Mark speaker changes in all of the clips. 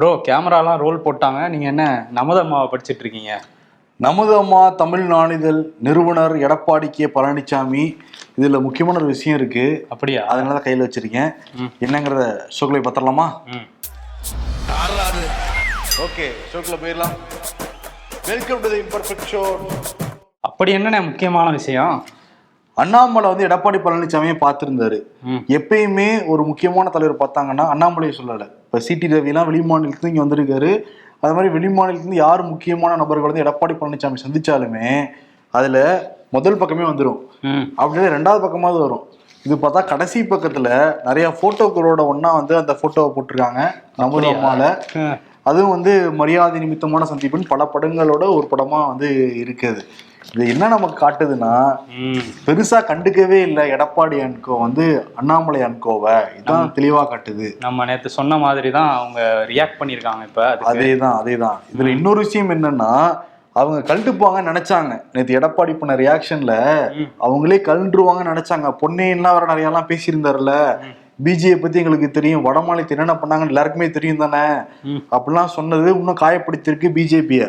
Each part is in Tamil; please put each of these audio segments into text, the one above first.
Speaker 1: ப்ரோ கேமராலாம் ரோல் போட்டாங்க. நீங்க என்ன நமதம்மாவை படிச்சிட்டு இருக்கீங்க
Speaker 2: நமது அம்மா தமிழ் நாளிதழ் நிறுவனர் எடப்பாடி கே பழனிசாமி இதுல முக்கியமான ஒரு விஷயம் இருக்கு.
Speaker 1: அப்படியா?
Speaker 2: அதனால தான் கையில் வச்சிருக்கேன். என்னங்கிறத ஷோக்கில் பத்திரலாமா?
Speaker 1: ம்.
Speaker 2: ஓகே ஷோக்கில் போயிடலாம். Welcome to the imperfect show
Speaker 1: அப்படி என்னண்ணே முக்கியமான விஷயம்?
Speaker 2: அண்ணாமலை வந்து எடப்பாடி பழனிசாமியை பார்த்திருந்தாரு.
Speaker 1: ம்.
Speaker 2: எப்பயுமே ஒரு முக்கியமான தலைவர் பார்த்தாங்கன்னா அண்ணாமலையை சொல்லலை. இப்போ சிடி ரவிலாம் வெளிமாநிலத்துலேருந்து இங்கே வந்திருக்காரு. அது மாதிரி வெளிமாநிலத்துலேருந்து யார் முக்கியமான நபர்கள் வந்து எடப்பாடி பழனிசாமி சந்திச்சாலுமே அதில் முதல் பக்கமே வந்துடும்
Speaker 1: ம்.
Speaker 2: அப்படியே ரெண்டாவது பக்கமாவது வரும். இது பார்த்தா கடைசி பக்கத்துல நிறைய போட்டோக்களோட ஒண்ணா வந்து அந்த போட்டோவை போட்டிருக்காங்க. நமது அம்மால. அதுவும் வந்து மரியாதை நிமித்தமான சந்திப்புன்னு பல படங்களோட ஒரு படமா வந்து இருக்குது. இது என்ன நமக்கு காட்டுதுன்னா பெருசா கண்டுக்கவே இல்லை எடப்பாடி அன்கோ வந்து அண்ணாமலை அன்கோவை. இதான் தெளிவா காட்டுது.
Speaker 1: நம்ம நேத்து சொன்ன மாதிரி தான் அவங்க ரியாக்ட் பண்ணியிருக்காங்க இப்ப அதுக்கு.
Speaker 2: அதேதான் அதேதான். இதுல இன்னொரு விஷயம் என்னன்னா அவங்க கழட்டுப்பாங்கன்னு நினைச்சாங்க. நேத்து எடப்பாடி பண்ண ரியாக்ஷன்ல அவங்களே கழண்டுருவாங்கன்னு நினைச்சாங்க. பொன்னையெல்லாம் வேற நிறைய எல்லாம் பேசியிருந்தாருல பிஜேபி பத்தி எங்களுக்கு தெரியும். வட மாநிலத்தில் என்னென்ன பண்ணாங்கன்னு எல்லாருக்குமே தெரியும் தானே. அப்படிலாம் சொன்னது இன்னும் காயப்படுத்திருக்கு பிஜேபிய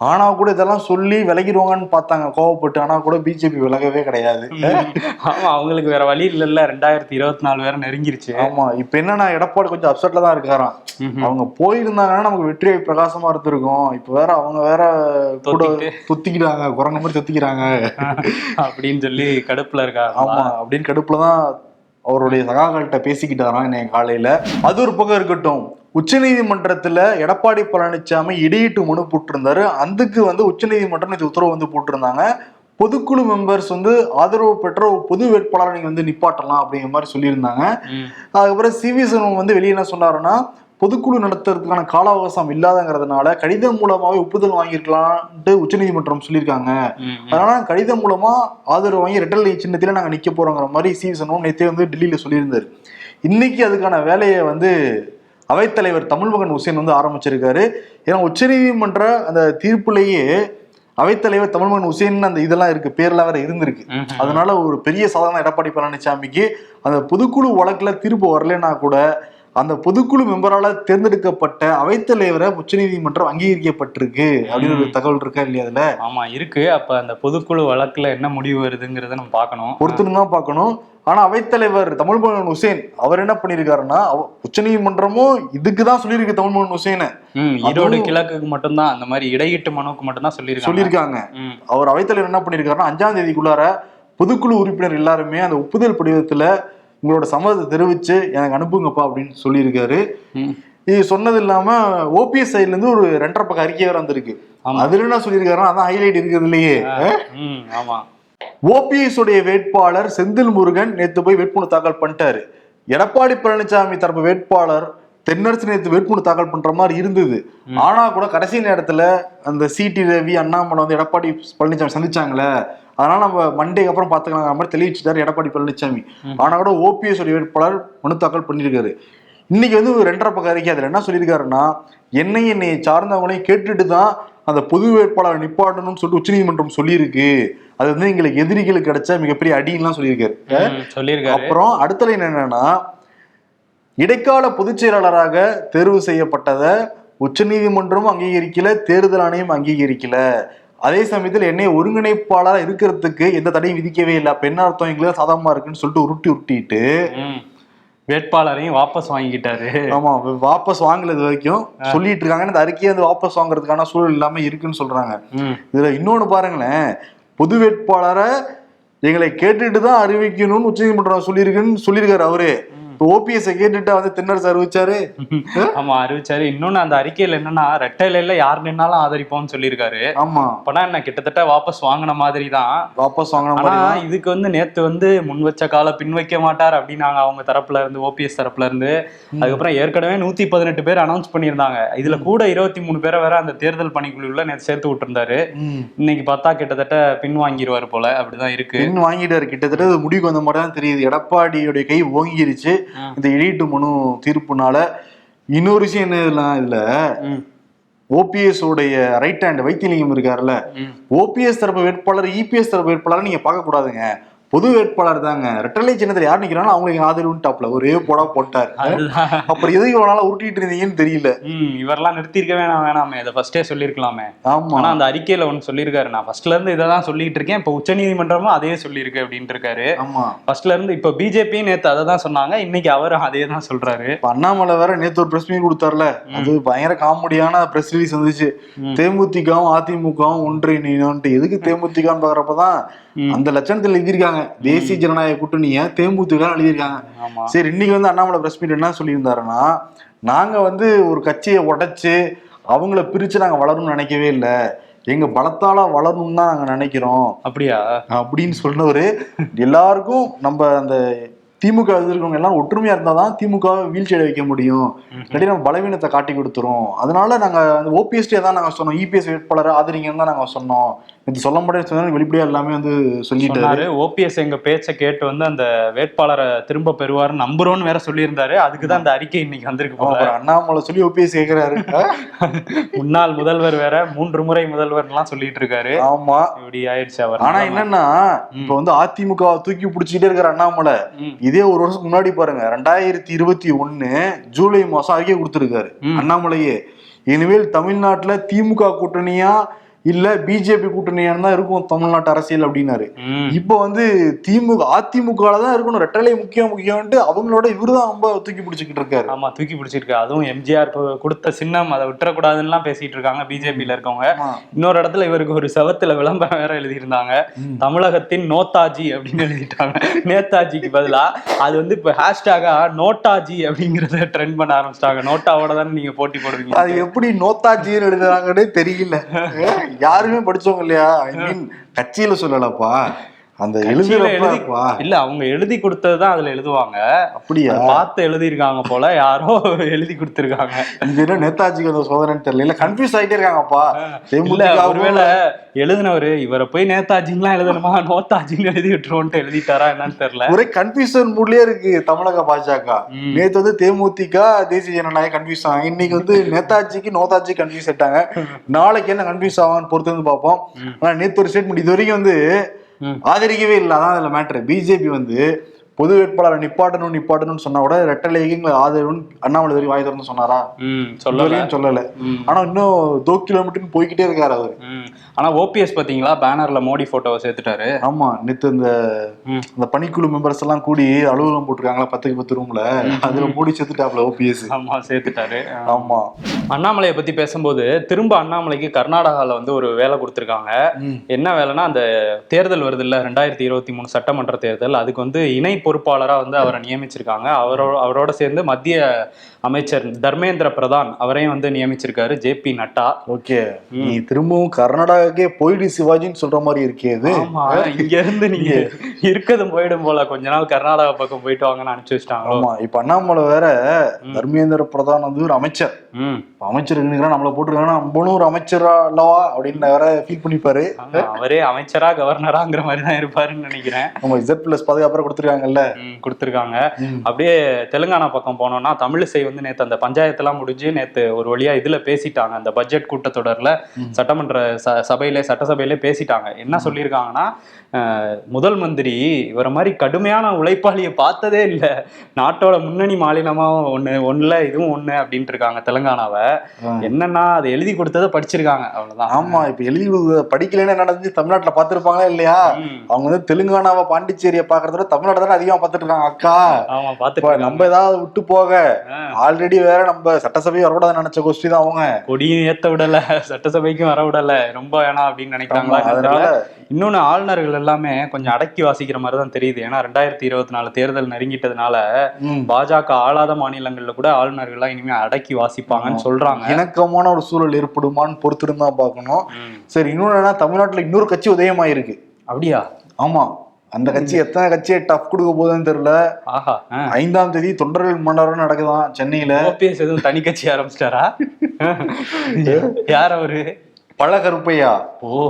Speaker 2: ஆனா கூட இதெல்லாம் சொல்லி விலகிடுவாங்கன்னு பார்த்தாங்க. கோவப்பட்டு. ஆனா கூட பிஜேபி விலகவே கிடையாது.
Speaker 1: ஆமா அவங்களுக்கு வேற வழி இல்லைல்ல. ரெண்டாயிரத்தி இருபத்தி நாலு வேற நெருங்கிருச்சு.
Speaker 2: ஆமா இப்ப என்னன்னா எடப்பாடி கொஞ்சம் அப்செட்ல தான் இருக்காராம். அவங்க போயிருந்தாங்கன்னா நமக்கு வெற்றி வாய்ப்பு பிரகாசமா இருந்திருக்கும். இப்ப வேற அவங்க வேற கூட. துத்திக்கிறாங்க. குரங்கு மாதிரி துத்திக்கிறாங்க.
Speaker 1: அப்படின்னு சொல்லி கடுப்புல இருக்காங்க
Speaker 2: ஆமா அப்படின்னு கடுப்புல தான் அவருடைய சகாக்கள்கிட்ட பேசிக்கிட்டாராம் இன்னைக்கு காலையில. அது ஒரு பக்கம் இருக்கட்டும். உச்சநீதிமன்றத்துல எடப்பாடி பழனிசாமி இடையீட்டு மனு போட்டிருந்தாரு. அதுக்கு வந்து உச்சநீதிமன்றம் இது உத்தரவு வந்து போட்டிருந்தாங்க. பொதுக்குழு மெம்பர்ஸ் வந்து ஆதரவு பெற்ற ஒரு பொது வேட்பாளரை நீங்க வந்து நிப்பாட்டலாம் அப்படிங்கிற மாதிரி சொல்லியிருந்தாங்க. அதுக்கப்புறம் சிவி சண்முகம் வந்து வெளியே என்ன சொன்னாருன்னா பொதுக்குழு நடத்துறதுக்கான கால அவகாசம் இல்லாதங்கிறதுனால கடிதம் மூலமாவே ஒப்புதல் வாங்கியிருக்கலான்ட்டு உச்சநீதிமன்றம் சொல்லியிருக்காங்க. அதனால கடிதம் மூலமா ஆதரவு வாங்கி ரெட்டலை சின்னத்தில நாங்க நிக்க போறோங்கிற மாதிரி சண்முகம் நேத்தே வந்து டெல்லியில சொல்லியிருந்தாரு இன்னைக்கு அதுக்கான வேலையை வந்து அவைத்தலைவர் தமிழ்மகன் உசேன் வந்து ஆரம்பிச்சிருக்காரு ஏன்னா உச்சநீதிமன்ற அந்த தீர்ப்புலேயே அவைத்தலைவர் தமிழ்மகன் உசேன் அந்த இதெல்லாம் இருக்கு பேர்லாம் வேற இருந்திருக்கு. அதனால ஒரு பெரிய சாதனை எடப்பாடி பழனிசாமிக்கு அந்த பொதுக்குழு வழக்குல தீர்ப்பு வரலைன்னா கூட அந்த பொதுக்குழு மெம்பரால தேர்ந்தெடுக்கப்பட்ட அவைத்தலைவரை உச்சநீதிமன்றம் அங்கீகரிக்கப்பட்டிருக்கு அப்படின்னு ஒரு தகவல் இருக்கா இல்லையா அதுல?
Speaker 1: ஆமா இருக்கு. அப்ப அந்த பொதுக்குழு வழக்குல என்ன முடிவு வருதுங்கிறத நம்ம பார்க்கணும்.
Speaker 2: பொறுத்துன்னு தான் பார்க்கணும். ஆனா அவைத்தலைவர் தமிழ்மகன் உசேன் அவர் என்ன பண்ணிருக்காருன்னா உச்சநீதிமன்றமும் இதுக்கு தான் சொல்லியிருக்கு தமிழ்மகன் உசேனை.
Speaker 1: ம், ஈரோடு கிழக்குக்கு மட்டும்தான் அந்த மாதிரி இடையீட்டு மனுவுக்கு மட்டும்தான் சொல்லியிருக்காங்க.
Speaker 2: சொல்லியிருக்காங்க. அவர் அவைத்தலைவர் என்ன பண்ணிருக்காருன்னா அஞ்சாம் தேதிக்குள்ளார பொதுக்குழு உறுப்பினர் எல்லாருமே அந்த ஒப்புதல் படிவத்துல உங்களோட சம்மதத்தை தெரிவிச்சு எனக்கு அனுப்புங்கப்பா அப்படின்னு சொல்லியிருக்காரு. இது சொன்னது இல்லாம ஓபிஎஸ் சைட்ல இருந்து ஒரு ரெண்டரை பக்கம் அறிக்கை வேற வந்திருக்கு. அதுல என்ன சொல்லியிருக்காருன்னா அதான் ஹைலைட் இருக்கிறது இல்லையே.
Speaker 1: ஆமா.
Speaker 2: ஓபிஎஸ் உடைய வேட்பாளர் செந்தில் முருகன் நேத்து போய் வேட்புமனு தாக்கல் பண்ணிட்டாரு. எடப்பாடி பழனிசாமி தரப்பு வேட்பாளர் தென்னரசு நேத்து வேட்புமனு தாக்கல் பண்ற மாதிரி இருந்தது. ஆனா கூட கடைசி நேரத்துல அந்த சிடி ரவி அண்ணாமலை வந்து எடப்பாடி பழனிசாமி சந்திச்சாங்களே. அதனால நம்ம மண்டேக்கு அப்புறம் பாத்துக்கலாம் மாதிரி தெளிவிச்சுட்டாரு எடப்பாடி பழனிசாமி. ஆனா கூட ஓபிஎஸ் உடைய வேட்பாளர் மனு தாக்கல் பண்ணியிருக்காரு. இன்னைக்கு வந்து ஒரு ரெண்டரை பக்கம் அறிக்கை அதுல என்ன சொல்லியிருக்காருன்னா என்னை என்னை சார்ந்தவங்களையும் கேட்டுட்டு தான் அந்த பொது வேட்பாளரை நிப்பாட்டணும்னு சொல்லிட்டு உச்சநீதிமன்றம் சொல்லியிருக்கு. அது வந்து எங்களுக்கு எதிரிகளுக்கு கிடைச்ச மிகப்பெரிய அடின்லாம் சொல்லியிருக்காரு.
Speaker 1: சொல்லியிருக்காரு.
Speaker 2: அப்புறம் அடுத்த லைன் என்னன்னா இடைக்கால பொதுச் செயலாளராக தேர்வு செய்யப்பட்டதை உச்சநீதிமன்றமும் அங்கீகரிக்கல தேர்தல் ஆணையம் அங்கீகரிக்கல. அதே சமயத்தில் என்னை ஒருங்கிணைப்பாளராக இருக்கிறதுக்கு எந்த தடையும் விதிக்கவே இல்லை. அப்ப என்ன அர்த்தம்? எங்களுக்கு சாதகமா இருக்குன்னு சொல்லிட்டு உருட்டி உருட்டிட்டு.
Speaker 1: வேட்பாளரையும் வாபஸ் வாங்கிக்கிட்டாரு.
Speaker 2: ஆமா வாபஸ் வாங்கல இது வரைக்கும். சொல்லிட்டு இருக்காங்க. இந்த அறிக்கையை வந்து வாபஸ் வாங்குறதுக்கான சூழல் இல்லாம இருக்குன்னு சொல்றாங்க. இதுல இன்னொன்னு பாருங்களேன். பொது வேட்பாளரை எங்களை கேட்டுட்டு தான் அறிவிக்கணும்னு உச்சநீதிமன்றம் சொல்லியிருக்குன்னு சொல்லியிருக்காரு அவரு. ஓபிஎஸ் கேட்டுட்டு வந்து தென்னரசு அறிவிச்சாரு
Speaker 1: ஆமா அறிவிச்சாரு. இன்னொன்னு அந்த அறிக்கையில என்னன்னா ரெட்டையில யார் நின்னாலும் ஆதரிப்போம்னு சொல்லியிருக்காரு.
Speaker 2: ஆமா.
Speaker 1: அப்பனா என்ன கிட்டத்தட்ட வாபஸ் வாங்கின மாதிரி தான்
Speaker 2: வாபஸ் வாங்கின மாதிரி.
Speaker 1: இதுக்கு வந்து நேத்து வந்து முன் வச்ச கால பின் வைக்க மாட்டார் அப்படின்னாங்க அவங்க தரப்புல இருந்து ஓபிஎஸ் தரப்புல இருந்து. அதுக்கப்புறம் ஏற்கனவே நூத்தி பதினெட்டு பேர் அனௌன்ஸ் பண்ணியிருந்தாங்க. இதுல கூட இருபத்தி மூணு பேரை வேற அந்த தேர்தல் பணிக்குழுல நேத்து சேர்த்து விட்டுருந்தாரு. இன்னைக்கு பார்த்தா கிட்டத்தட்ட பின் வாங்கிடுவாரு போல அப்படிதான் இருக்கு.
Speaker 2: பெண் வாங்கிட்டாரு. கிட்டத்தட்ட முடிவுக்கு வந்த மாதிரி தான் தெரியுது. எடப்பாடியுடைய கை ஓங்கிருச்சு. இந்த இடிட்டு மனு தீர்ப்புனால இன்னொரு விஷயம் என்ன இதெல்லாம் இதுல ஓபிஎஸ் உடைய ரைட் ஹேண்ட் வைத்தியலிங்கம் இருக்காருல்ல. ஓபிஎஸ் தரப்பு வேட்பாளர் இபிஎஸ் தரப்பு வேட்பாளர் நீங்க பார்க்க கூடாதுங்க பொது வேட்பாளர் தாங்க. ரெட்டலை சின்னத்தில் யார் நிக்கிறாங்களோ அவங்களுக்கு ஆதரவுட்டாப்ல ஒரே போடா போட்டார். அப்புறம் எதுக்கு இவ்வளவு நாளா உருட்டிட்டு இருந்தீங்கன்னு தெரியல.
Speaker 1: ம் இவரெல்லாம் நிறுத்திருக்க வேணாம் வேணாமே. இதை ஃபர்ஸ்டே சொல்லியிருக்கலாமே.
Speaker 2: ஆமா.
Speaker 1: ஆனா அந்த அறிக்கையில ஒன்னு சொல்லியிருக்காரு. நான் ஃபர்ஸ்ட்ல இருந்து இதை தான் சொல்லிட்டு இருக்கேன். இப்போ உச்சநீதிமன்றமும் அதே சொல்லியிருக்கு அப்படின்ட்டு இருக்காரு.
Speaker 2: ஆமா.
Speaker 1: ஃபர்ஸ்ட்ல இருந்து இப்போ பிஜேபி நேத்து அதை தான் சொன்னாங்க. இன்னைக்கு அவரும் அதே தான் சொல்றாரு.
Speaker 2: அண்ணாமலை வேற நேத்து ஒரு பிரஸ் மீட் கொடுத்தாருல. அது பயங்கர காமெடியான பிரஸ் ரிலீஸ் வந்துச்சு. தேமுதிகவும் அதிமுகவும் ஒன்றிணைட்டு எதுக்கு தேமுதிகான்னு பாக்குறப்பதான். அந்த லட்சணத்துல எழுதியிருக்காங்க. தேசிய ஜனநாயக கூட்டணிய தேமுதிக எழுதியிருக்காங்க. சரி இன்னைக்கு வந்து அண்ணாமலை பிரஸ் மீட் என்ன சொல்லியிருந்தாருன்னா நாங்க வந்து ஒரு கட்சியை உடைச்சு அவங்கள பிரிச்சு நாங்க வளரணும்னு நினைக்கவே இல்லை. எங்க பலத்தால வளரணும்னு தான் நாங்க நினைக்கிறோம்.
Speaker 1: அப்படியா?
Speaker 2: அப்படின்னு சொன்னவரு எல்லாருக்கும் நம்ம அந்த திமுக இருக்கவங்க எல்லாம் ஒற்றுமையா இருந்தாதான் திமுக வீழ்ச்சி அடைய வைக்க முடியும். இல்லாட்டி நம்ம பலவீனத்தை காட்டி கொடுத்துரும். அதனால நாங்க அந்த ஓபிஎஸ்டியா தான் நாங்க சொன்னோம். இபிஎஸ் வேட்பாளரை ஆதரிங்கன்னு தான் நாங்க சொன்னோம். இது சொல்ல முடியாது வெளிப்படையா எல்லாமே வந்து சொல்லிட்டாரு.
Speaker 1: ஓபிஎஸ் எங்க பேச்சை கேட்டு வந்து அந்த வேட்பாளரை திரும்ப பெறுவாருன்னு நம்புறோம்னு வேற சொல்லியிருந்தாரு. அதுக்கு தான் அந்த அறிக்கை இன்னைக்கு வந்திருக்கு
Speaker 2: அப்புறம் அண்ணாமலை சொல்லி ஓபிஎஸ் கேக்குறாரு.
Speaker 1: முன்னாள் முதல்வர் வேற மூன்று முறை முதல்வர்லாம் சொல்லிட்டு இருக்காரு.
Speaker 2: ஆமா.
Speaker 1: இப்படி ஆயிடுச்சு அவர்.
Speaker 2: ஆனா என்னன்னா இப்ப வந்து அதிமுக தூக்கி பிடிச்சிட்டே இருக்கிற அண்ணாமலை. இதே ஒரு வருஷத்துக்கு முன்னாடி பாருங்க ரெண்டாயிரத்தி இருபத்தி ஒண்ணு ஜூலை மாசம் அறிக்கை கொடுத்திருக்காரு. அண்ணாமலையே. இனிமேல் தமிழ்நாட்டுல திமுக கூட்டணியா இல்ல பிஜேபி கூட்டணியான்னு தான் இருக்கும் தமிழ்நாட்டு அரசியல் அப்படின்னாரு. இப்போ வந்து திமுக அதிமுக தான் இருக்கணும் ரெட்டலை முக்கியம் முக்கியம்ட்டு அவங்களோட இவருதான் ரொம்ப தூக்கி பிடிச்சிக்கிட்டு இருக்காரு.
Speaker 1: ஆமா தூக்கி பிடிச்சிருக்கு. அதுவும் எம்ஜிஆர் கொடுத்த சின்னம் அதை விட்டுறக்கூடாதுன்னுலாம் பேசிட்டு இருக்காங்க பிஜேபியில இருக்கவங்க. இன்னொரு இடத்துல இவருக்கு ஒரு செவத்துல விளம்பரம் வேற எழுதியிருந்தாங்க. தமிழகத்தின் நோத்தாஜி அப்படின்னு எழுதிட்டாங்க. நேதாஜிக்கு பதிலா அது வந்து இப்ப ஹேஷ்டாகா நோட்டாஜி அப்படிங்கறத ட்ரெண்ட் பண்ண ஆரம்பிச்சிட்டாங்க. நோட்டாவோட தானே நீங்க போட்டி போடுவீங்க.
Speaker 2: அது எப்படி நோத்தாஜின்னு எழுதுறாங்கன்னே தெரியல. யாருமே படிச்சவங்க இல்லையா? ஐ மீன் கட்சியில சொல்லலப்பா. அந்த எழுதுறப்பா
Speaker 1: இல்ல அவங்க எழுதி கொடுத்ததுதான் அதுல எழுதுவாங்க.
Speaker 2: அப்படியா?
Speaker 1: பார்த்து எழுதியிருக்காங்க போல யாரோ எழுதி கொடுத்திருக்காங்க.
Speaker 2: இது என்ன நேதாஜிக்கு அந்த சோதனைன்னு தெரியல. இல்ல கன்ஃபியூஸ் ஆயிட்டே இருக்காங்கப்பா.
Speaker 1: இல்ல ஒருவேளை எழுதினவரு இவரை போய் நேதாஜின்லாம் எழுதணுமா? நோத்தாஜின்னு எழுதி விட்டுருவோன்ட்டு எழுதிட்டாரா என்னன்னு தெரியல.
Speaker 2: ஒரே கன்ஃபியூஷன் மூட்லயே இருக்கு தமிழக பாஜக. நேத்து வந்து தேமுதிக தேசிய ஜனநாயக கன்ஃபியூஸ் ஆகும் இன்னைக்கு வந்து நேதாஜிக்கு நோதாஜி கன்ஃபியூஸ் ஆயிட்டாங்க. நாளைக்கு என்ன கன்ஃபியூஸ் ஆகும்னு பொறுத்து வந்து பார்ப்போம். ஆனா நேத்து ஒரு ஸ்டேட்மெண்ட் இது வரைக்கும் வந்து. ஆதரிக்கவே இல்லை அதான் அதுல மேட்ரு பிஜேபி வந்து பொது வேட்பாளரை நிப்பாட்டணும் நிப்பாட்டணும்னு சொன்னா கூட ரெட்டலைக்கு எங்களை ஆதரவுன்னு அண்ணாமலை வரைக்கும் வாய் திறந்து சொன்னாரா?
Speaker 1: சொல்லல.
Speaker 2: சொல்லல. ஆனா இன்னும் தோ கிலோமீட்டர்னு போய்கிட்டே இருக்காரு அவரு.
Speaker 1: ஆனா ஓபிஎஸ் பாத்தீங்களா? பேனர்ல மோடி போட்டோவை சேர்த்துட்டாரு.
Speaker 2: ஆமா நேத்து இந்த. அந்த பணிக்குழு மெம்பர்ஸ் எல்லாம் கூடி அலுவலகம் போட்டிருக்காங்களா? பத்துக்கு பத்து ரூம்ல அதுல மூடி செத்துட்டாப்ல ஓபிஎஸ்
Speaker 1: ஆமா சேர்த்துட்டாரு.
Speaker 2: ஆமா.
Speaker 1: அண்ணாமலையை பத்தி பேசும்போது திரும்ப அண்ணாமலைக்கு கர்நாடகால வந்து ஒரு வேலை கொடுத்திருக்காங்க. என்ன வேலைன்னா அந்த தேர்தல் வருது இல்ல ரெண்டாயிரத்தி இருபத்தி மூணு சட்டமன்ற தேர்தல். அதுக்கு வந்து இணை பொறுப்பாளராக வந்து அவரை நியமிச்சிருக்காங்க. அவரோட அவரோட சேர்ந்து மத்திய அமைச்சர் தர்மேந்திர பிரதான் அவரையும் வந்து நியமிச்சிருக்காரு ஜே பி நட்டா.
Speaker 2: ஓகே. நீ திரும்பவும் கர்நாடகாக்கே போயிடு சிவாஜின்னு சொல்ற மாதிரி இருக்கே இது.
Speaker 1: இங்க இருந்து நீங்க இருக்கதும் போயிடும் போல. கொஞ்ச நாள் கர்நாடகா பக்கம் போயிட்டு வாங்கன்னு அனுப்பிச்சு வச்சிட்டாங்களோ?
Speaker 2: ஆமா இப்ப அண்ணாமலை வேற தர்மேந்திர பிரதான் வந்து ஒரு அமைச்சர். அமைச்சர் நம்மள போட்டுருக்காங்கன்னா நம்மளும் ஒரு அமைச்சரா அல்லவா அப்படின்னு வேற ஃபீல் பண்ணிப்பாரு.
Speaker 1: அவரே அமைச்சரா கவர்னராங்கிற மாதிரி தான் இருப்பாருன்னு நினைக்கிறேன்.
Speaker 2: நம்ம இசட் பிளஸ் பாதுகாப்பா கொடுத்துருக்காங்கல்ல.
Speaker 1: கொடுத்திருக்காங்க. அப்படியே தெலுங்கானா பக்கம் போனோம்னா தமிழிசை வந்து நேத்து அந்த பஞ்சாயத்தெல்லாம் முடிஞ்சு நேத்து ஒரு வழியா இதுல பேசிட்டாங்க. அந்த பட்ஜெட் கூட்டத்தொடர்ல சட்டமன்ற ச- சபையிலே சட்டசபையிலே பேசிட்டாங்க. என்ன சொல்லியிருக்காங்கன்னா முதல் மந்திரி இவர மாதிரி கடுமையான உழைப்பாளியை பார்த்ததே இல்ல. நாட்டோட முன்னணி மாநிலமா ஒண்ணு ஒண்ணுல இதுவும் ஒண்ணு அப்படின்ட்டு இருக்காங்க தெலுங்கானாவை. என்னன்னா அதை எழுதி கொடுத்ததை படிச்சிருக்காங்க. அவ்வளவுதான்.
Speaker 2: ஆமா இப்ப எழுதி படிக்கலைன்னா என்ன நடந்துச்சு? தமிழ்நாட்டுல பாத்துருப்பாங்களா இல்லையா. அவங்க வந்து தெலுங்கானாவை பாண்டிச்சேரியை பாக்குறத விட தமிழ்நாடு தானே அதிகமா பாத்துட்டு இருக்காங்க அக்கா.
Speaker 1: ஆமா
Speaker 2: இப்ப
Speaker 1: பாத்துட்டு
Speaker 2: நம்ம ஏதாவது விட்டு போக. ஆல்ரெடி வேற நம்ம சட்டசபை வரக்கூடாதுன்னு நினைச்ச கோஷ்டி தான் அவங்க.
Speaker 1: கொடியும் ஏத்த விடல சட்டசபைக்கும் வர விடல ரொம்ப வேணாம் அப்படின்னு நினைக்கிறாங்களா
Speaker 2: அதனால.
Speaker 1: இன்னொன்னு ஆளுநர்கள் எல்லாமே கொஞ்சம் அடக்கி வாசிக்கிற மாதிரி தான் தெரியுது. ஏன்னா ரெண்டாயிரத்தி இருபத்தி நாலு தேர்தல் நெருங்கிட்டதுனால பாஜக ஆளாத மாநிலங்கள்ல கூட ஆளுநர்கள்லாம் இனிமே அடக்கி வாசிப்பாங்கன்னு சொல்றாங்க.
Speaker 2: இணக்கமான ஒரு சூழல் ஏற்படுமான்னு பொறுத்திருந்து தான் பார்க்கணும்.
Speaker 1: ம்.
Speaker 2: சரி இன்னொன்னு தமிழ்நாட்டுல இன்னொரு கட்சி உதயமாயிருக்கு.
Speaker 1: அப்படியா?
Speaker 2: ஆமா. அந்த கட்சி எத்தனை கட்சியை டஃப் கொடுக்க போகுதுன்னு தெரியல.
Speaker 1: ஆஹா
Speaker 2: ஐந்தாம் தேதி தொண்டர்கள் மண்டபம் நடக்குதாம் சென்னையில.
Speaker 1: ஓபிஎஸ் எதுவும் தனி கட்சி ஆரம்பிச்சிட்டாரா? யார் அவரு?
Speaker 2: பழகருப்பையா.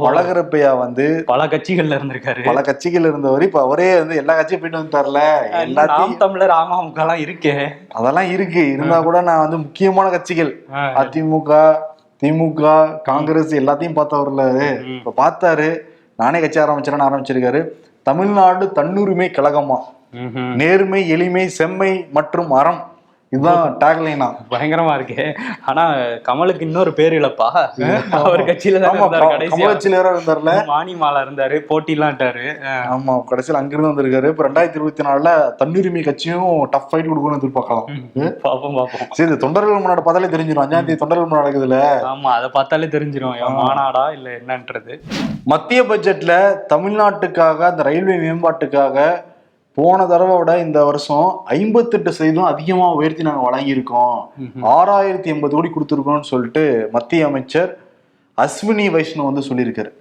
Speaker 2: பழகருப்பையா வந்து
Speaker 1: பல கட்சிகள்ல இருந்திருக்காரு.
Speaker 2: பல கட்சிகள் இருந்தவர். இப்ப அவரே வந்து எல்லா கட்சியும் போயிட்டு வந்துட்டார்ல. எல்லாத்தையும்
Speaker 1: நாம் தமிழர் அமமுக எல்லாம் இருக்கே.
Speaker 2: அதெல்லாம் இருக்கு. இருந்தா கூட நான் வந்து முக்கியமான கட்சிகள். அதிமுக திமுக காங்கிரஸ் எல்லாத்தையும் பார்த்தவர்ல. இப்ப பார்த்தாரு. நானே கட்சி ஆரம்பிச்சேன்னு ஆரம்பிச்சிருக்காரு. தமிழ்நாடு தன்னுரிமை கழகமா. நேர்மை எளிமை செம்மை மற்றும் அறம் இதுதான் டேக்லைனா
Speaker 1: பயங்கரமா இருக்கே. ஆனா கமலுக்கு இன்னொரு பேர் இல்லப்பா. அவர் கட்சியில தான்
Speaker 2: ஆமா
Speaker 1: இருந்தாரு கடைசியா.
Speaker 2: கமலச்சில இருந்தார்ல.
Speaker 1: மானிமாலா இருந்தாரு போட்டிலான்ட்டாரு
Speaker 2: ஆமா கடைசியில் அங்கிருந்து வந்திருக்காரு. இப்ப ரெண்டாயிரத்தி இருபத்தி நாலுல தன்னுரிமை கட்சியும் டஃப் ஃபைட் கொடுக்கணும்னு எதிர்பார்க்கலாம்.
Speaker 1: பாப்போம் பாப்போம்.
Speaker 2: சரி தொண்டர்கள் முன்னாடி பார்த்தாலே தெரிஞ்சிடும் அஞ்சாம் தேதி தொண்டர்கள் முன்னாடி நடக்குதுல.
Speaker 1: ஆமா அதை பார்த்தாலே தெரிஞ்சிரும். இவன் மாநாடா இல்ல என்னன்றது.
Speaker 2: மத்திய பட்ஜெட்ல தமிழ்நாட்டுக்காக அந்த ரயில்வே மேம்பாட்டுக்காக போன தடவை விட இந்த வருஷம் ஐம்பத்தெட்டு சதவீதம் அதிகமா உயர்த்தி நாங்க வழங்கியிருக்கோம். ஆறாயிரத்தி எண்பது கோடி கொடுத்துருக்கோம்னு சொல்லிட்டு மத்திய அமைச்சர் அஸ்வினி வைஷ்ணவ் வந்து சொல்லியிருக்காரு.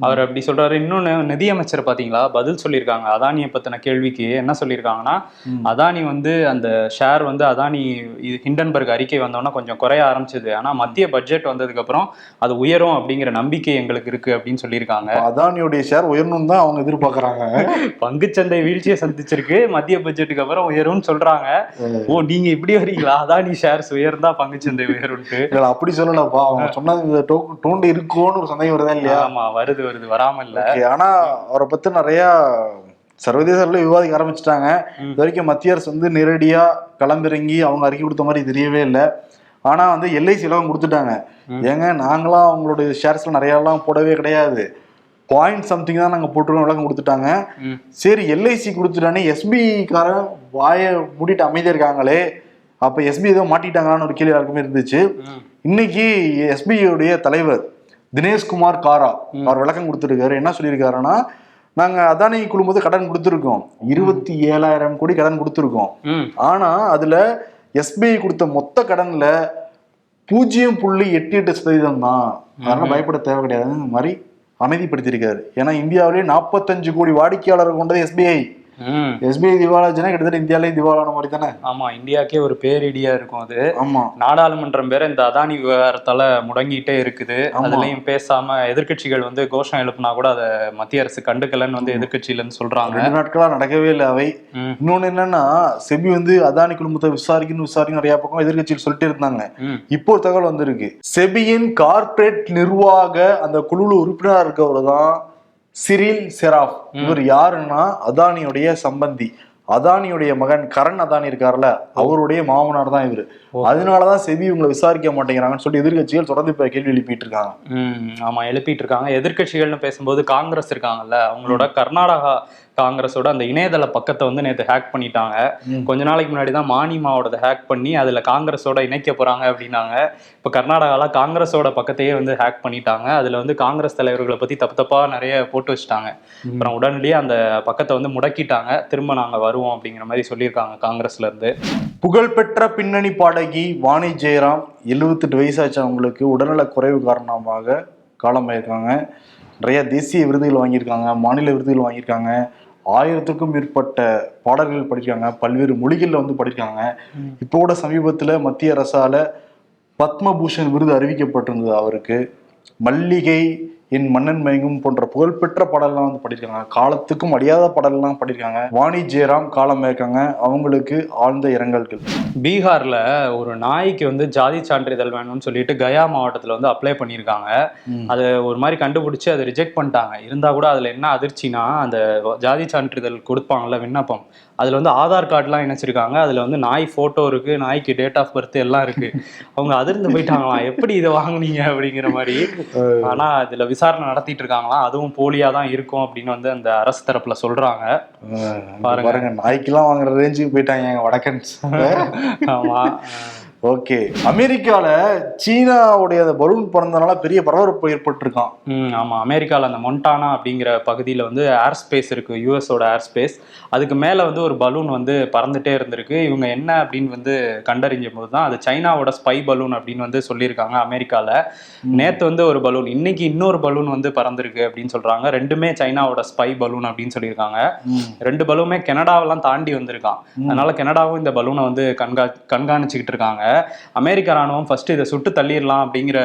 Speaker 1: அவர் அப்படி சொல்றாரு. இன்னொன்னு நிதியமைச்சர் பாத்தீங்களா? பதில் சொல்லியிருக்காங்க. அதானியை பத்தின கேள்விக்கு என்ன சொல்லியிருக்காங்கன்னா அதானி வந்து அந்த ஷேர் வந்து அதானி இது ஹிண்டன்பர்க் அறிக்கை வந்தோன்னா கொஞ்சம் குறைய ஆரம்பிச்சது. ஆனா மத்திய பட்ஜெட் வந்ததுக்கு அப்புறம் அது உயரும் அப்படிங்கிற நம்பிக்கை எங்களுக்கு இருக்கு அப்படின்னு சொல்லியிருக்காங்க.
Speaker 2: அதானியுடைய ஷேர் உயரணும் தான் அவங்க எதிர்பார்க்கறாங்க.
Speaker 1: பங்குச்சந்தை வீழ்ச்சியை சந்திச்சிருக்கு. மத்திய பட்ஜெட்டுக்கு அப்புறம் உயரும்னு சொல்றாங்க. ஓ நீங்க இப்படி வரீங்களா? அதானி ஷேர்ஸ் உயர்ந்தா பங்குச்சந்தை உயரும்ட்டு
Speaker 2: அப்படி சொல்லலப்பா. அவங்க சொன்னது இந்த டோ- டோண்டு இருக்கும்னு ஒரு சந்தேகம் வருதா இல்லையா?
Speaker 1: ஆமா வருது. வருது வராம இல்ல
Speaker 2: Okay, ஆனா அவரை பத்தி நிறைய சர்வதேச அளவுல விவாதிக்க ஆரம்பிச்சிட்டாங்க. இது வரைக்கும் மத்திய அரசு வந்து நேரடியா களமிறங்கி அவங்க அறிக்கை கொடுத்த மாதிரி தெரியவே இல்லை ஆனா வந்து எல்ஐசி எல்லாம் கொடுத்துட்டாங்க. ஏங்க நாங்களாம் அவங்களுடைய ஷேர்ஸ்ல நிறைய எல்லாம் போடவே கிடையாது பாயிண்ட் சம்திங் தான் நாங்க போட்டுருக்கோம் விளக்கம் கொடுத்துட்டாங்க. சரி எல்ஐசி கொடுத்துட்டானே எஸ்பி காரன் வாயை மூடிட்டு அமைதியா இருக்காங்களே அப்ப எஸ்பி ஏதோ மாட்டிட்டாங்களான்னு ஒரு கேள்வி எல்லாருக்குமே இருந்துச்சு. இன்னைக்கு உடைய தலைவர் தினேஷ்குமார் காரா. அவர் விளக்கம் கொடுத்துருக்காரு. என்ன சொல்லியிருக்காருன்னா நாங்க அதானி குழுமத்து கடன் கொடுத்துருக்கோம். இருபத்தி ஏழாயிரம் கோடி கடன் கொடுத்துருக்கோம். ஆனா அதுல எஸ்பிஐ கொடுத்த மொத்த கடன்ல பூஜ்ஜியம் புள்ளி எட்டு எட்டு சதவீதம் தான். அதனால பயப்பட தேவை கிடையாது. இந்த மாதிரி அமைதிப்படுத்தியிருக்காரு. ஏன்னா இந்தியாவிலேயே நாற்பத்தஞ்சு கோடி வாடிக்கையாளர்கள் கொண்டது எஸ்பிஐ. எஸ்பிஐ திவாலாச்சுன்னா கிட்டத்தட்ட இந்தியாவிலே திவாலான மாதிரி தானே?
Speaker 1: ஆமா இந்தியாக்கே ஒரு பேரிடியா இருக்கும் அது.
Speaker 2: ஆமா.
Speaker 1: நாடாளுமன்றம் வேற இந்த அதானி விவகாரத்தால முடங்கிட்டே இருக்குது. அதுலயும் பேசாம எதிர்க்கட்சிகள் வந்து கோஷம் எழுப்புனா கூட அதை மத்திய அரசு கண்டுக்கலன்னு வந்து எதிர்க்கட்சியில இருந்து சொல்றாங்க.
Speaker 2: ரெண்டு நாட்களா நடக்கவே இல்லை அவை. இன்னொன்னு என்னன்னா செபி வந்து அதானி குழுமத்தை விசாரிக்கணும் விசாரிக்கணும் நிறைய பக்கம் எதிர்க்கட்சியில் சொல்லிட்டு இருந்தாங்க. இப்போ ஒரு தகவல் வந்திருக்கு. செபியின் கார்ப்பரேட் நிர்வாக அந்த குழுல உறுப்பினரா இருக்கவர் தான் சிரில் செராஃப். இவர் யாருன்னா அதானியுடைய சம்பந்தி. அதானியுடைய மகன் கரண் அதானி இருக்கார்ல அவருடைய மாமனார் தான் இவரு. அதனாலதான் செபி இவங்களை விசாரிக்க மாட்டேங்கிறாங்கன்னு சொல்லி எதிர்க்கட்சிகள் தொடர்ந்து இப்ப கேள்வி எழுப்பிட்டு இருக்காங்க
Speaker 1: ஆமா எழுப்பிட்டு இருக்காங்க எதிர்க்கட்சிகள்னு பேசும்போது காங்கிரஸ் இருக்காங்கல்ல அவங்களோட கர்நாடகா காங்கிரஸோட அந்த இணையதள பக்கத்தை வந்து நேத்து ஹேக் பண்ணிட்டாங்க. கொஞ்ச நாளைக்கு முன்னாடி தான் மானிமாவோட ஹேக் பண்ணி அதுல காங்கிரஸோட இணைக்க போறாங்க அப்படின்னாங்க. இப்ப கர்நாடகால காங்கிரஸோட பக்கத்தையே வந்து ஹேக் பண்ணிட்டாங்க. அதுல வந்து காங்கிரஸ் தலைவர்களை பத்தி தப்பு தப்பா நிறைய போட்டு வச்சுட்டாங்க. அப்புறம் உடனடியே அந்த பக்கத்தை வந்து முடக்கிட்டாங்க. திரும்ப நாங்க வருவோம் அப்படிங்கிற மாதிரி சொல்லியிருக்காங்க காங்கிரஸ்ல இருந்து.
Speaker 2: புகழ்பெற்ற பின்னணி பாடகி வாணி ஜெயராம் எழுபத்தெட்டு வயசாச்சு அவங்களுக்கு உடல்நல குறைவு காரணமாக காலமாயிருக்காங்க. நிறைய தேசிய விருதுகள் வாங்கியிருக்காங்க மாநில விருதுகள் வாங்கியிருக்காங்க. ஆயிரத்துக்கும் மேற்பட்ட பாடல்கள் படிக்கிறாங்க. பல்வேறு மொழிகளில் வந்து படிக்கிறாங்க. இப்போ கூட சமீபத்தில் மத்திய அரசால பத்மபூஷன் விருது அறிவிக்கப்பட்டிருந்தது அவருக்கு. மல்லிகை என் மன்னன் மயங்கும் போன்ற புகழ்பெற்ற பாடல்லாம் வந்து படியிருக்காங்க. காலத்துக்கும் அழியாத பாடல்லாம் படியிருக்காங்க. வாணி ஜெயராம் காலம் இருக்காங்க. அவங்களுக்கு ஆழ்ந்த இரங்கல்கள்.
Speaker 1: பீகார்ல ஒரு நாய்க்கு வந்து ஜாதி சான்றிதழ் வேணும்னு சொல்லிட்டு கயா மாவட்டத்துல வந்து அப்ளை பண்ணியிருக்காங்க. அதை ஒரு மாதிரி கண்டுபிடிச்சு அதை ரிஜெக்ட் பண்ணிட்டாங்க. இருந்தா கூட அதுல என்ன அதிர்ச்சினா அந்த ஜாதி சான்றிதழ் கொடுப்பாங்கல்ல விண்ணப்பம். அதுல வந்து ஆதார் கார்டுலாம் இணைச்சிருக்காங்க அதுல வந்து நாய் போட்டோ இருக்கு நாய்க்கு டேட் ஆஃப் பர்த் எல்லாம் இருக்கு. அவங்க அதிர்ந்து போயிட்டாங்களாம். எப்படி இதை வாங்குனீங்க அப்படிங்கிற மாதிரி. ஆனா இதுல விசாரணை நடத்திட்டு இருக்காங்களாம் அதுவும் போலியா தான் இருக்கும் அப்படின்னு வந்து அந்த அரசு தரப்புல சொல்றாங்க.
Speaker 2: பாருங்க. பாருங்க நாய்க்கெல்லாம் வாங்குற ரேஞ்சுக்கு போயிட்டாங்க எங்க வடக்கன்ஸ்
Speaker 1: ஆமா.
Speaker 2: ஓகே. அமெரிக்கால சீனாவுடைய அந்த பலூன் பறந்தனால பெரிய பரபரப்பு ஏற்பட்டிருக்கான்
Speaker 1: ம் ஆமாம் அமெரிக்காவில் அந்த மொண்டானா அப்படிங்கிற பகுதியில் வந்து ஏர் ஸ்பேஸ் இருக்குது யூஎஸோட ஏர் ஸ்பேஸ் அதுக்கு மேலே வந்து ஒரு பலூன் வந்து பறந்துட்டே இருந்திருக்கு. இவங்க என்ன அப்படின்னு வந்து கண்டறிஞ்ச போது தான் அது சைனாவோட ஸ்பை பலூன் அப்படின்னு வந்து சொல்லியிருக்காங்க அமெரிக்காவில் நேற்று வந்து ஒரு பலூன் இன்னைக்கு இன்னொரு பலூன் வந்து பறந்துருக்கு அப்படின்னு சொல்கிறாங்க ரெண்டுமே சைனாவோட ஸ்பை பலூன் அப்படின்னு சொல்லியிருக்காங்க. ரெண்டு பலூனுமே கனடாவெல்லாம் தாண்டி வந்திருக்கான் அதனால கனடாவும் இந்த பலூனை வந்து கண்கா கண்காணிச்சுக்கிட்டு இருக்காங்க. அமெரிக்க ராணுவம் ஃபர்ஸ்ட் இதை சுட்டு தள்ளிடலாம் அப்படிங்கிற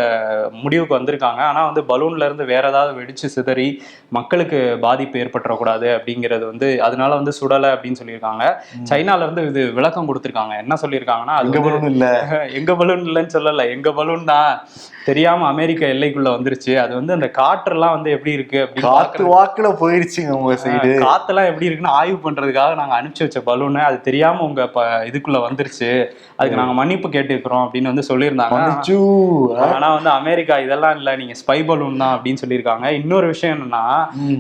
Speaker 1: முடிவுக்கு வந்திருக்காங்க. ஆனா வந்து பலூன்ல இருந்து வேற ஏதாவது வெடிச்சு சிதறி மக்களுக்கு பாதிப்பு ஏற்பட்டுறக்கூடாது அப்படிங்கிறது வந்து அதனால வந்து சுடலை அப்படின்னு சொல்லியிருக்காங்க. சைனால இருந்து இது விளக்கம் கொடுத்திருக்காங்க. என்ன சொல்லியிருக்காங்கன்னா வந்து-
Speaker 2: பலூன் இல்ல?
Speaker 1: எங்க பலூன் இல்லைன்னு சொல்லல. எங்க பலூன் தான். தெரியாம அமெரிக்க எல்லைக்குள்ள வந்துருச்சு. அது வந்து அந்த காற்றெல்லாம் வந்து எப்படி இருக்கு
Speaker 2: காத்து வாக்குல போயிருச்சுங்க உங்க சைடு
Speaker 1: காத்தெல்லாம் எப்படி இருக்குன்னு ஆய்வு பண்றதுக்காக நாங்க அனுப்பிச்சு வச்ச பலூனு அது தெரியாம உங்க இதுக்குள்ள வந்துருச்சு. அதுக்கு நாங்க மன்னிப்பு கேட்டுக்கிறோம் அப்படின்னு வந்து சொல்லியிருந்தாங்க. ஆனா வந்து அமெரிக்கா இதெல்லாம் இல்ல நீங்க ஸ்பை பலூன் தான் அப்படின்னு சொல்லியிருக்காங்க. இன்னொரு விஷயம் என்னன்னா.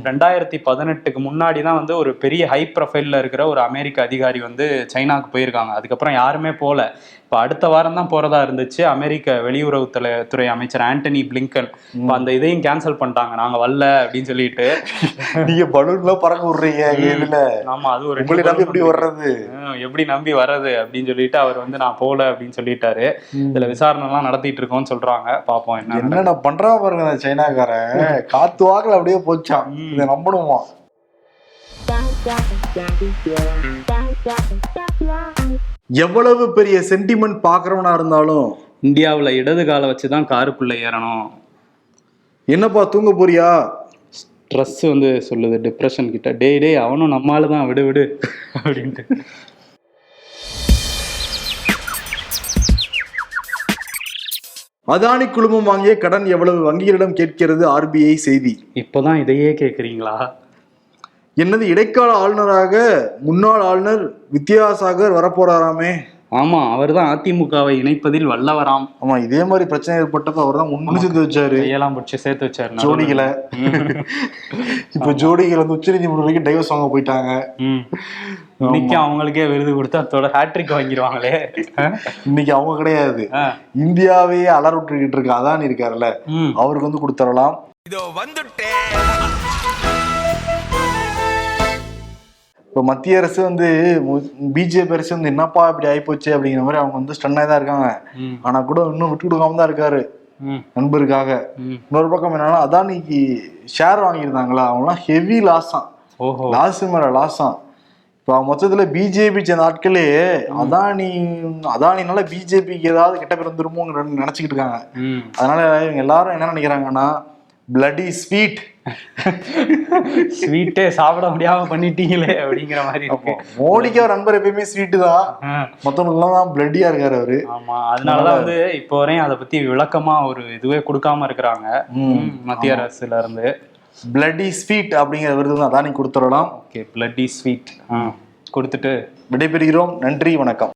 Speaker 1: ரெண்டாயிரத்தி பதினெட்டுக்கு முன்னாடி தான் வந்து ஒரு பெரிய ஹை ப்ரொஃபைல்ல இருக்கிற ஒரு அமெரிக்க அதிகாரி வந்து சைனாக்கு போயிருக்காங்க. அதுக்கப்புறம் யாருமே போல. இப்ப அடுத்த வாரம் தான் போறதா இருந்துச்சு. அமெரிக்க வெளியுறவுத்துறை துறை அமைச்சர் ஆண்டனி பிளிங்கன் இப்ப அந்த இதையும் கேன்சல் பண்ணிட்டாங்க. நாங்க வரல அப்படின்னு சொல்லிட்டு.
Speaker 2: நீங்க பலூன்ல பறக்க விடுறீங்க இதுல?
Speaker 1: ஆமா அது ஒரு
Speaker 2: உங்களை நம்பி எப்படி வர்றது?
Speaker 1: எப்படி நம்பி வர்றது அப்படின்னு சொல்லிட்டு அவர் வந்து நான் போல அப்படின்னு சொல்லிட்டாரு. இதுல விசாரணை எல்லாம் நடத்திட்டு இருக்கோம்னு சொல்றாங்க. பாப்போம் என்ன
Speaker 2: என்னென்ன பண்றா பாருங்க அந்த சைனாக்காரன். காத்து வாக்குல அப்படியே போச்சான். இதை நம்பணுமா? எவ்வளவு பெரிய சென்டிமெண்ட் பாக்குறவனா இருந்தாலும்
Speaker 1: இந்தியாவுல இடது காலை வச்சுதான் காருக்குள்ள ஏறணும்.
Speaker 2: என்னப்பா தூங்க போறியா?
Speaker 1: ஸ்ட்ரெஸ் வந்து சொல்லுது டிப்ரெஷன் கிட்ட. டேய் டேய் அவனும் நம்மால தான் விடு விடு அப்படின்ட்டு.
Speaker 2: அதானி குழுமம் வாங்கிய கடன் எவ்வளவு? வங்கிகளிடம் கேட்கிறது ஆர்பிஐ செய்தி.
Speaker 1: இப்போதான் இதையே கேக்குறீங்களா
Speaker 2: என்னது இடைக்கால ஆளுநராக முன்னாள் ஆளுநர் வித்யாசாகர் வரப்போறாராமே?
Speaker 1: ஆமா அவர்தான் அதிமுகவை இணைப்பதில் வல்லவராம்.
Speaker 2: ஆமா இதே மாதிரி பிரச்சனை ஏற்பட்டப்ப அவர் தான் முன்னு சேர்த்து வச்சாரு.
Speaker 1: கையெல்லாம் பிடிச்சி சேர்த்து வச்சாரு.
Speaker 2: ஜோடிகளை. இப்ப ஜோடிகள் வந்து உச்சநீதிமன்றம் வரைக்கும் டைவர்ஸ் வாங்க போயிட்டாங்க.
Speaker 1: ம். இன்னைக்கு அவங்களுக்கே விருது கொடுத்து அதோட ஹேட்ரிக் வாங்கிடுவாங்களே.
Speaker 2: இன்னைக்கு அவங்க கிடையாது. இந்தியாவையே அலற விட்டுக்கிட்டு இருக்க அதானி இருக்காருல்ல. அவருக்கு வந்து கொடுத்துடலாம்
Speaker 3: இதோ வந்துட்டேன்.
Speaker 2: இப்போ மத்திய அரசு வந்து பிஜேபி அரசு வந்து என்னப்பா இப்படி ஆயிப்போச்சு அப்படிங்கிற மாதிரி அவங்க வந்து ஸ்டன்னாக தான் இருக்காங்க.
Speaker 1: ம்.
Speaker 2: ஆனா கூட இன்னும் விட்டு கொடுக்காம தான் இருக்காரு. நண்பருக்காக. இன்னொரு பக்கம் என்னன்னா அதானிக்கு ஷேர் வாங்கியிருந்தாங்களா? அவங்களாம் ஹெவி லாஸாம்
Speaker 1: ஓஹோ.
Speaker 2: லாஸ் மேல லாஸாம் இப்போ மொத்தத்துல பிஜேபி சேர்ந்த ஆட்களே அதானி அதானினால பிஜேபிக்கு ஏதாவது கெட்ட பேர் வந்துருமோங்கிற நினைச்சுக்கிட்டு இருக்காங்க. அதனால இவங்க எல்லாரும் என்ன நினைக்கிறாங்கன்னா பிளடி ஸ்வீட்
Speaker 1: ஸ்வீட்டே சாப்பிட முடியாம பண்ணிட்டீங்களே அப்படிங்கிற மாதிரி இருக்கு.
Speaker 2: மோடிக்கு அவர் நண்பர் எப்பயுமே ஸ்வீட்டு தான். மத்தவங்களுக்குலாம் தான் பிளட்டியா இருக்காரு அவரு.
Speaker 1: ஆமா. அதனாலதான் வந்து இப்போ வரையும் அதை பத்தி விளக்கமா ஒரு இதுவே கொடுக்காம இருக்கிறாங்க. மத்திய அரசுல இருந்து.
Speaker 2: பிளடி ஸ்வீட் அப்படிங்கிற விருது வந்து அதானி கொடுத்துடலாம்.
Speaker 1: ஓகே பிளட்டி ஸ்வீட் கொடுத்துட்டு.
Speaker 2: விடைபெறுகிறோம். நன்றி வணக்கம்.